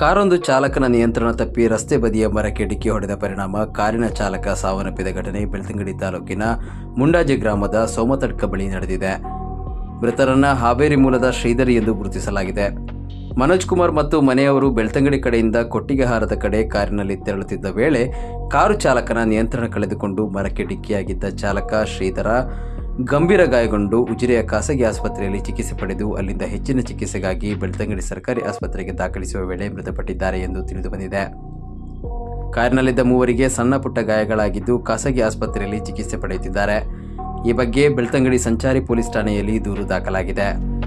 ಕಾರೊಂದು ಚಾಲಕನ ನಿಯಂತ್ರಣ ತಪ್ಪಿ ರಸ್ತೆ ಬದಿಯ ಮರಕ್ಕೆ ಡಿಕ್ಕಿ ಹೊಡೆದ ಪರಿಣಾಮ ಕಾರಿನ ಚಾಲಕ ಸಾವನ್ನಪ್ಪಿದ ಘಟನೆ ಬೆಳ್ತಂಗಡಿ ತಾಲೂಕಿನ ಮುಂಡಾಜಿ ಗ್ರಾಮದ ಸೋಮತಡ್ಕ ಬಳಿ ನಡೆದಿದೆ. ಮೃತರನ್ನ ಹಾವೇರಿ ಮೂಲದ ಶ್ರೀಧರಿ ಎಂದು ಗುರುತಿಸಲಾಗಿದೆ. ಮನೋಜ್ ಕುಮಾರ್ ಮತ್ತು ಮನೆಯವರು ಬೆಳ್ತಂಗಡಿ ಕಡೆಯಿಂದ ಕೊಟ್ಟಿಗೆಹಾರದ ಕಡೆ ಕಾರಿನಲ್ಲಿ ತೆರಳುತ್ತಿದ್ದ ವೇಳೆ ಕಾರು ಚಾಲಕನ ನಿಯಂತ್ರಣ ಕಳೆದುಕೊಂಡು ಮರಕ್ಕೆ ಡಿಕ್ಕಿಯಾಗಿದ್ದ ಚಾಲಕ ಶ್ರೀಧರ ಗಂಭೀರ ಗಾಯಗೊಂಡು ಉಜಿರೆಯ ಖಾಸಗಿ ಆಸ್ಪತ್ರೆಯಲ್ಲಿ ಚಿಕಿತ್ಸೆ ಪಡೆದು ಅಲ್ಲಿಂದ ಹೆಚ್ಚಿನ ಚಿಕಿತ್ಸೆಗಾಗಿ ಬೆಳ್ತಂಗಡಿ ಸರ್ಕಾರಿ ಆಸ್ಪತ್ರೆಗೆ ದಾಖಲಿಸುವ ವೇಳೆ ಮೃತಪಟ್ಟಿದ್ದಾರೆ ಎಂದು ತಿಳಿದುಬಂದಿದೆ ಕಾರಿನಲ್ಲಿದ್ದ ಮೂವರಿಗೆ ಸಣ್ಣ ಪುಟ್ಟ ಗಾಯಗಳಾಗಿದ್ದು ಖಾಸಗಿ ಆಸ್ಪತ್ರೆಯಲ್ಲಿ ಚಿಕಿತ್ಸೆ ಪಡೆಯುತ್ತಿದ್ದಾರೆ. ಈ ಬಗ್ಗೆ ಬೆಳ್ತಂಗಡಿ ಸಂಚಾರಿ ಪೊಲೀಸ್ ಠಾಣೆಯಲ್ಲಿ ದೂರು ದಾಖಲಾಗಿದೆ.